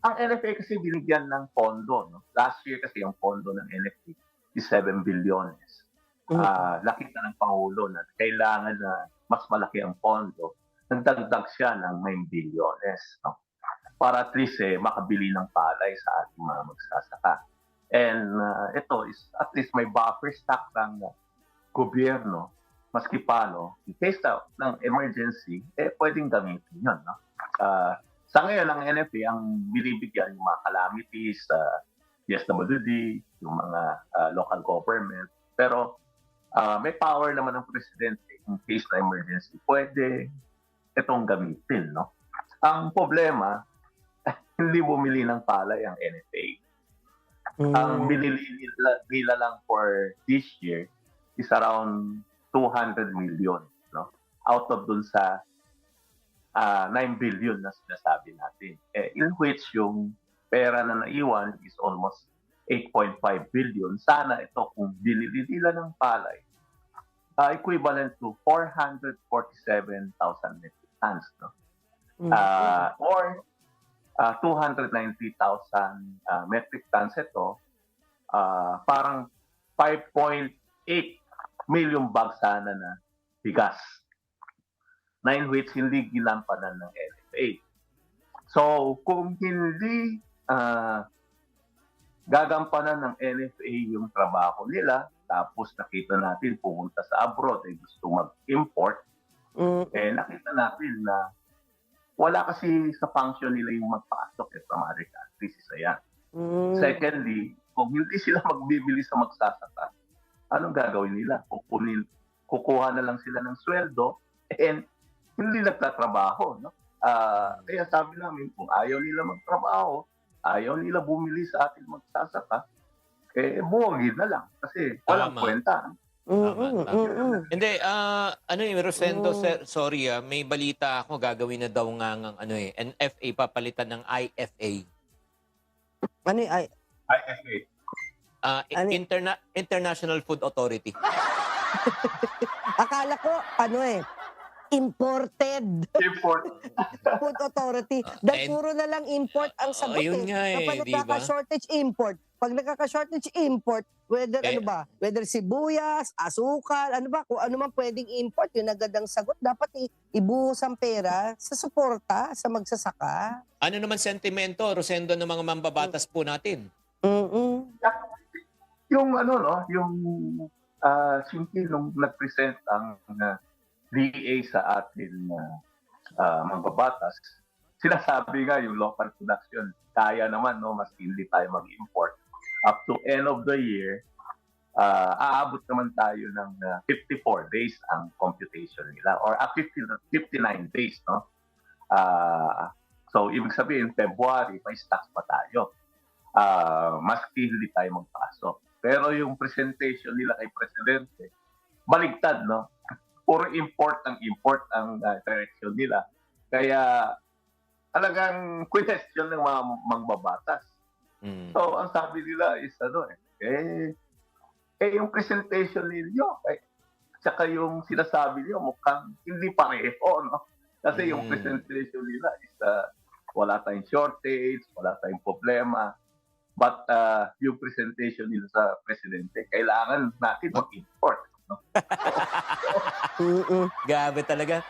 ang NFA kasi binigyan ng pondo. No? Last year kasi yung pondo ng NFA is 7 bilyones. Mm. Ah, nakita ng Pangulo na kailangan na mas malaki ang pondo. Nagdagdag siya ng 9 bilyones. No? Para at least eh, makabili ng palay sa ating mga magsasaka. And ah, ito is at least may buffer stock ng gobyerno maski pa, no, in case na, ng emergency, eh, pwedeng gamitin yun, no? Ah, sa ngayon, ang NFA, ang binibigyan yung mga calamities, sa PSWD, yung mga ah, local government. Pero ah, may power naman ng presidente in case na emergency. Pwede itong gamitin, no? Ang problema, hindi bumili ng palay ang NFA. Mm. Ang binili nila, nila lang for this year is around 200 million, no? Out of dun sa ah, 9 billion na sinasabi natin. Eh, in which yung pera na naiwan is almost 8.5 billion. Sana ito kung binili nila ng palay, ah, equivalent to 447,000 metric tons, no? Mm. Ah, or ah, 290,000 ah, metric tons ito, ah, parang 5.8 million bags sana na bigas na in which hindi ginampanan ng NFA. So, kung hindi ah, gagampanan ng NFA yung trabaho nila, tapos nakita natin pumunta sa abroad ay gusto mag-import, Mm. eh nakita natin na wala kasi sa function nila yung magpasok eh, from other countries. Isa yan. Mm. Secondly, kung hindi sila magbibili sa magsasaka, anong gagawin nila? Kukunin, kukuha na lang sila ng sweldo and hindi nagtatrabaho. No? Ah, kaya sabi namin, kung ayaw nila magtrabaho, ayaw nila bumili sa ating magsasaka, eh buwagin na lang kasi walang Tama. kwenta. Mm, Tama, mm, tama. mm, mm. Hindi, ah, ano yung Rosendo, Oo. sir, sorry ah, may balita ako gagawin na daw nga ng ano eh, NFA papalitan ng IFA. Ano yung, ay, IFA. Ah, Ano y- Interna- International Food Authority. akala ko, ano eh, imported Import. food authority. Dahil And- puro na lang import ang sagot Oh, yun eh. nga eh, Kapag di ba? nagkaka-shortage import, pag nagkaka-shortage import, whether Eh- ano ba, whether sibuyas, asukal, ano ba, kung ano man pwedeng import, yun agad ang sagot. Dapat i- ibuhos ang pera sa suporta, sa magsasaka. Ano naman sentimento, Rosendo, ng mga mambabatas po natin? Mm-mm. yung ano no, yung ah simple nung nag-present ang uh, DA sa atin na uh, mga batas, sinasabi nga yung local production, kaya naman no, mas hindi tayo mag-import. Up to end of the year, ah, aabot naman tayo ng ah, 54 days ang computation nila or ah, 50, 59 days no. Ah, so ibig sabihin February may stocks pa tayo. Ah, maski hindi tayo magpasok. Pero yung presentation nila kay Presidente, baligtad, no? Puro import ang import ang uh, direction nila. Kaya talagang question ng mga mangbabatas. Mm. So, ang sabi nila is ano eh, eh, eh yung presentation ninyo, eh, tsaka yung sinasabi niyo mukhang hindi pareho, no? Kasi yung Mm. presentation nila is uh, wala tayong shortage, wala tayong problema. But uh, yung presentation nila sa presidente, kailangan natin mag-import. Mm-mm. Talaga.